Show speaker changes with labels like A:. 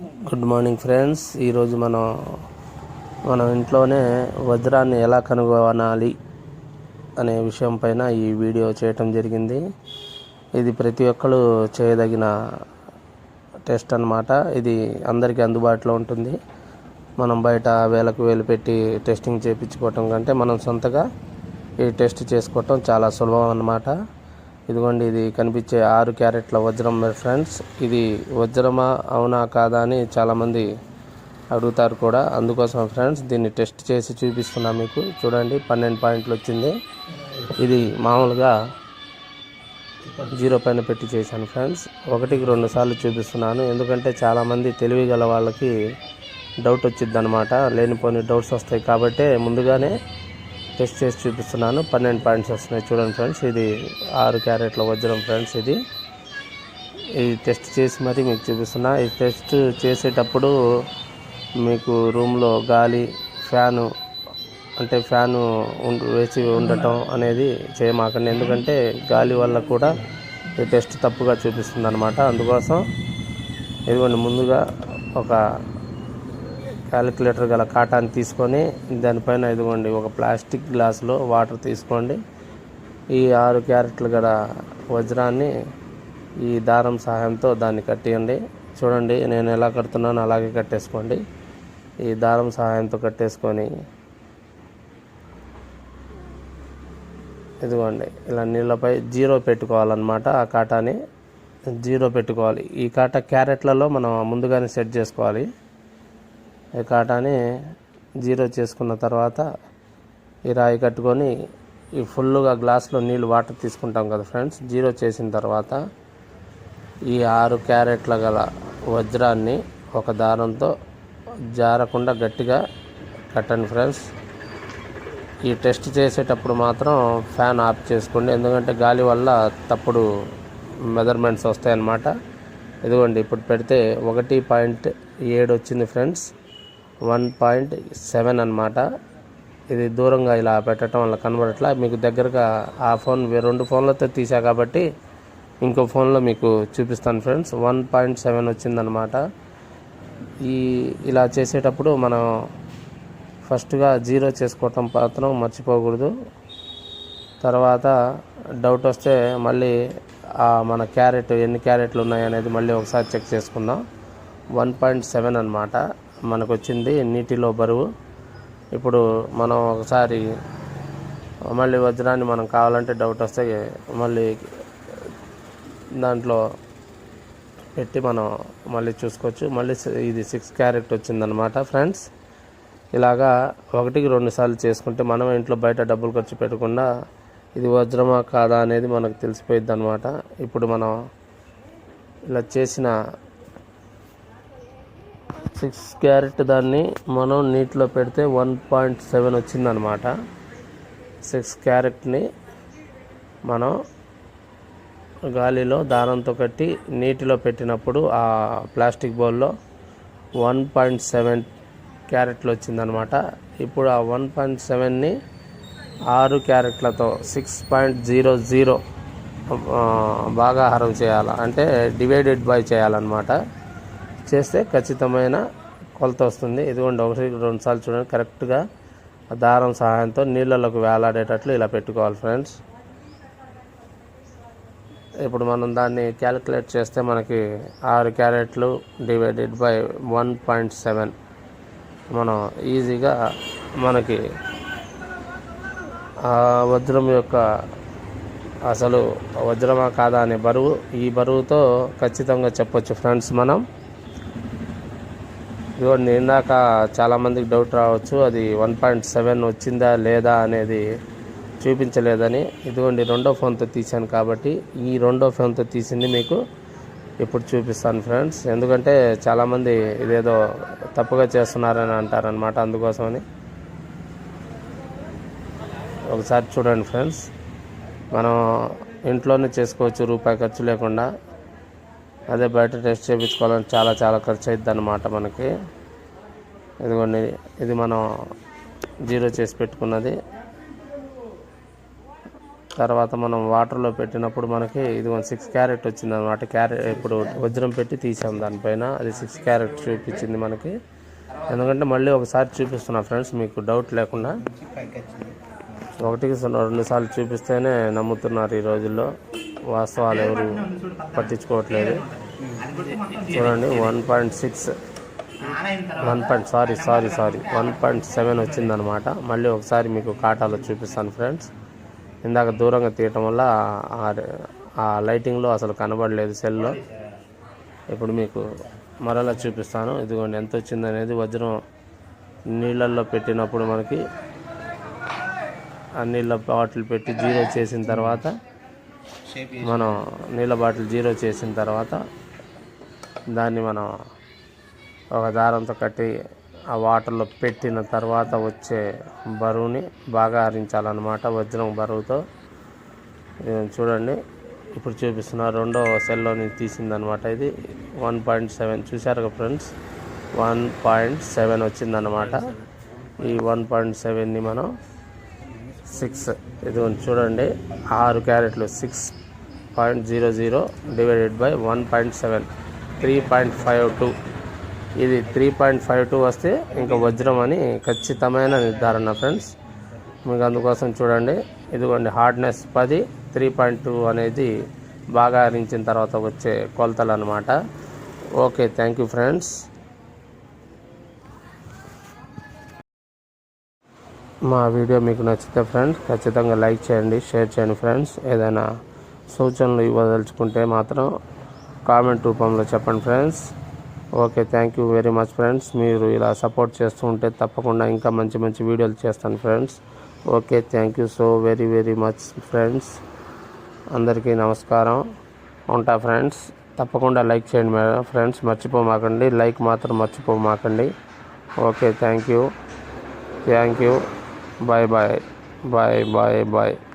A: Good morning friends. ఈరోజు మనం మనం ఇంట్లోనే వజ్రాన్ని ఎలా కనుగొనాలి అనే విషయం పైన ఈ వీడియో చేయటం జరిగింది. ఇది ప్రతి ఒక్కరు చేయదగిన టెస్ట్ అన్నమాట. ఇది అందరికీ అందుబాటులో ఉంటుంది. మనం బయట వేలకు వేలు పెట్టి టెస్టింగ్ చేయించుకోవటం కంటే మనం సొంతగా ఈ టెస్ట్ చేసుకోవటం చాలా సులభం అన్నమాట. ఇదిగోండి ఇది కనిపించే ఆరు క్యారెట్ల వజ్రం ఫ్రెండ్స్ ఇది వజ్రమా? అవునా కాదా అని చాలామంది అడుగుతారు కూడా. అందుకోసం ఫ్రెండ్స్ దీన్ని టెస్ట్ చేసి చూపిస్తున్నా మీకు. చూడండి పన్నెండు పాయింట్లు వచ్చింది. ఇది మామూలుగా జీరో పైన పెట్టి చేశాను ఫ్రెండ్స్ ఒకటికి రెండు సార్లు చూపిస్తున్నాను. ఎందుకంటే చాలామంది తెలివి గల వాళ్ళకి డౌట్ వచ్చింది అనమాట లేనిపోని డౌట్స్ వస్తాయి కాబట్టి ముందుగానే టెస్ట్ చేసి చూపిస్తున్నాను. పన్నెండు పాయింట్స్ వస్తున్నాయి. చూడండి ఫ్రెండ్స్ ఇది ఆరు క్యారెట్ల వజ్రం ఫ్రెండ్స్ ఇది. ఇది టెస్ట్ చేసి మరి మీకు చూపిస్తున్నా. ఈ టెస్ట్ చేసేటప్పుడు మీకు రూమ్లో గాలి ఫ్యాను అంటే ఫ్యాను వేసి ఉండటం అనేది చేయమాకండి. ఎందుకంటే గాలి వల్ల కూడా ఈ టెస్ట్ తప్పుగా చూపిస్తుంది అనమాట అందుకోసం ఇదిగోండి ముందుగా ఒక క్యాలిక్యులేటర్ గల కాటాన్ని తీసుకొని దానిపైన ఇదిగోండి ఒక ప్లాస్టిక్ గ్లాసులో వాటర్ తీసుకోండి. ఈ ఆరు క్యారెట్లు గల వజ్రాన్ని ఈ దారం సహాయంతో దాన్ని కట్టేయండి. చూడండి నేను ఎలా కడుతున్నానో అలాగే కట్టేసుకోండి. ఈ దారం సహాయంతో కట్టేసుకొని ఇదిగోండి ఇలా నీళ్ళపై జీరో పెట్టుకోవాలన్నమాట ఆ కాటాని. జీరో పెట్టుకోవాలి. ఈ కాటా క్యారెట్లలో మనం ముందుగానే సెట్ చేసుకోవాలి. ఈ కాటాని జీరో చేసుకున్న తర్వాత ఈ రాయి కట్టుకొని ఈ ఫుల్గా గ్లాస్లో నీళ్ళు వాటర్ తీసుకుంటాం కదా ఫ్రెండ్స్. జీరో చేసిన తర్వాత ఈ ఆరు క్యారెట్ల గల వజ్రాన్ని ఒక దారంతో జారకుండా గట్టిగా కట్టండి ఫ్రెండ్స్. ఈ టెస్ట్ చేసేటప్పుడు మాత్రం ఫ్యాన్ ఆఫ్ చేసుకోండి. ఎందుకంటే గాలి వల్ల తప్పుడు మెజర్మెంట్స్ వస్తాయన్నమాట. ఇదిగోండి ఇప్పుడు పెడితే ఒకటి పాయింట్ ఏడు వచ్చింది ఫ్రెండ్స్. వన్ పాయింట్ సెవెన్ అనమాట ఇది దూరంగా ఇలా పెట్టడం వల్ల కనబడట్లా. మీకు దగ్గరగా ఆ ఫోన్ రెండు ఫోన్లతో తీసా కాబట్టి ఇంకో ఫోన్లో మీకు చూపిస్తాను ఫ్రెండ్స్. వన్ పాయింట్ సెవెన్ వచ్చిందనమాట ఈ ఇలా చేసేటప్పుడు మనం ఫస్ట్గా జీరో చేసుకోవటం మాత్రం మర్చిపోకూడదు. తర్వాత డౌట్ వస్తే మళ్ళీ మన క్యారెట్ ఎన్ని క్యారెట్లు ఉన్నాయి అనేది మళ్ళీ ఒకసారి చెక్ చేసుకుందాం. వన్ పాయింట్ సెవెన్ అనమాట మనకు వచ్చింది నీటిలో బరువు. ఇప్పుడు మనం ఒకసారి మళ్ళీ వజ్రాన్ని మనం కావాలంటే డౌట్ వస్తే మళ్ళీ దాంట్లో పెట్టి మనం మళ్ళీ చూసుకోవచ్చు. మళ్ళీ ఇది సిక్స్ క్యారెట్ వచ్చిందనమాట ఫ్రెండ్స్ ఇలాగా ఒకటికి రెండు సార్లు చేసుకుంటే మనం ఇంట్లో బయట డబ్బులు ఖర్చు పెట్టకుండా ఇది వజ్రమా కాదా అనేది మనకు తెలిసిపోయిద్ది అనమాట ఇప్పుడు మనం ఇలా చేసిన సిక్స్ క్యారెట్ దాన్ని మనం నీటిలో పెడితే వన్ పాయింట్ సెవెన్ వచ్చిందనమాట సిక్స్ క్యారెట్ని మనం గాలిలో దారంతో కట్టి నీటిలో పెట్టినప్పుడు ఆ ప్లాస్టిక్ బౌల్లో వన్ పాయింట్ సెవెన్ క్యారెట్లు వచ్చిందనమాట ఇప్పుడు ఆ వన్ పాయింట్ సెవెన్ని ఆరు క్యారెట్లతో సిక్స్ పాయింట్ జీరో జీరో భాగాహారం చేయాలి? అంటే డివైడెడ్ బై చేయాలన్నమాట. చేస్తే ఖచ్చితమైన కొలత వస్తుంది. ఇదిగోండి ఒకటి రెండు సార్లు చూడండి. కరెక్ట్గా దారం సహాయంతో నీళ్ళలోకి వేలాడేటట్లు ఇలా పెట్టుకోవాలి ఫ్రెండ్స్. ఇప్పుడు మనం దాన్ని క్యాలిక్యులేట్ చేస్తే మనకి ఆరు క్యారెట్లు divided by one point seven. మనం ఈజీగా మనకి ఆ వజ్రం యొక్క అసలు వజ్రమా కాదా అనే బరువు ఈ బరువుతో ఖచ్చితంగా చెప్పొచ్చు ఫ్రెండ్స్ మనం. ఇదిగోండి ఇందాక చాలామందికి డౌట్ రావచ్చు. అది వన్ పాయింట్ సెవెన్ వచ్చిందా లేదా అనేది చూపించలేదని. ఇదిగోండి రెండో ఫోన్తో తీశాను కాబట్టి ఈ రెండో ఫోన్తో తీసింది మీకు ఇప్పుడు చూపిస్తాను ఫ్రెండ్స్ ఎందుకంటే చాలామంది ఇదేదో తప్పుగా చేస్తున్నారని అంటారనమాట అందుకోసమని. ఒకసారి చూడండి ఫ్రెండ్స్ మనం ఇంట్లోనే చేసుకోవచ్చు రూపాయి ఖర్చు లేకుండా. అదే బయట టెస్ట్ చేయించుకోవాలని చాలా చాలా ఖర్చు అవుతుంది అన్నమాట మనకి. ఇదిగోండి ఇది మనం జీరో చేసి పెట్టుకున్నది. తర్వాత మనం వాటర్లో పెట్టినప్పుడు మనకి ఇది సిక్స్ క్యారెట్ వచ్చింది అనమాట క్యారెట్ ఇప్పుడు వజ్రం పెట్టి తీసాం దానిపైన. అది సిక్స్ క్యారెట్ చూపించింది మనకి. ఎందుకంటే మళ్ళీ ఒకసారి చూపిస్తున్నా ఫ్రెండ్స్ మీకు డౌట్ లేకుండా. ఒకటికి సున్నా రెండు సార్లు చూపిస్తేనే నమ్ముతున్నారు ఈ రోజుల్లో. వాస్తవాలు ఎవరు పట్టించుకోవట్లేదు. చూడండి one point six one point sorry sorry sorry one point seven వచ్చిందనమాట మళ్ళీ ఒకసారి మీకు కాటాలో చూపిస్తాను ఫ్రెండ్స్. ఇందాక దూరంగా తీయటం వల్ల ఆ- లైటింగ్లో అసలు కనబడలేదు సెల్లో. ఇప్పుడు మీకు మరలా చూపిస్తాను. ఇదిగోండి ఎంత వచ్చిందనేది వజ్రం నీళ్ళల్లో పెట్టినప్పుడు మనకి ఆ నీళ్ళ బాటిల్ పెట్టి జీరో చేసిన తర్వాత మనం నీళ్ళ బాటిల్ జీరో చేసిన తర్వాత దాన్ని మనం ఒక దారంతో కట్టి ఆ వాటర్లో పెట్టిన తర్వాత వచ్చే బరువుని బాగా హరించాలన్నమాట వజ్రం బరువుతో. చూడండి ఇప్పుడు చూపిస్తున్న రెండో సెల్లో నుంచి తీసిందనమాట ఇది. వన్ పాయింట్ సెవెన్ చూశారు కదా ఫ్రెండ్స్? వన్ పాయింట్ సెవెన్ వచ్చిందనమాట ఈ వన్ పాయింట్ సెవెన్ని మనం సిక్స్ ఇది చూడండి ఆరు క్యారెట్లు six point zero zero divided by one point seven three point five two. ఇది త్రీ పాయింట్ ఫైవ్ టూ వస్తే ఇంకా వజ్రం అని ఖచ్చితమైన నిర్ధారణ ఫ్రెండ్స్. మీకు అందుకోసం చూడండి ఇదిగోండి హార్డ్నెస్ పది త్రీ పాయింట్ టూ అనేది బాగా అరించిన తర్వాత వచ్చే కొలతలు అనమాట ఓకే థ్యాంక్ యూ ఫ్రెండ్స్. మా వీడియో మీకు నచ్చితే ఫ్రెండ్స్ ఖచ్చితంగా లైక్ చేయండి షేర్ చేయండి ఫ్రెండ్స్ ఏదైనా సూచనలు ఇవ్వదలుచుకుంటే మాత్రం కామెంట్ రూపంలో చెప్పండి friends okay thank you very much friends మీరు ఇలా సపోర్ట్ చేస్తూ ఉంటే తప్పకుండా ఇంకా మంచి మంచి వీడియోలు చేస్తాను friends okay thank you so very very much friends అందరికీ నమస్కారం. ఉంటా ఫ్రెండ్స్ తప్పకుండా లైక్ చేయండి మేడం ఫ్రెండ్స్ మర్చిపోమాకండి. లైక్ మాత్రం మర్చిపోమాకండి. Okay thank you thank you bye bye. Bye bye bye.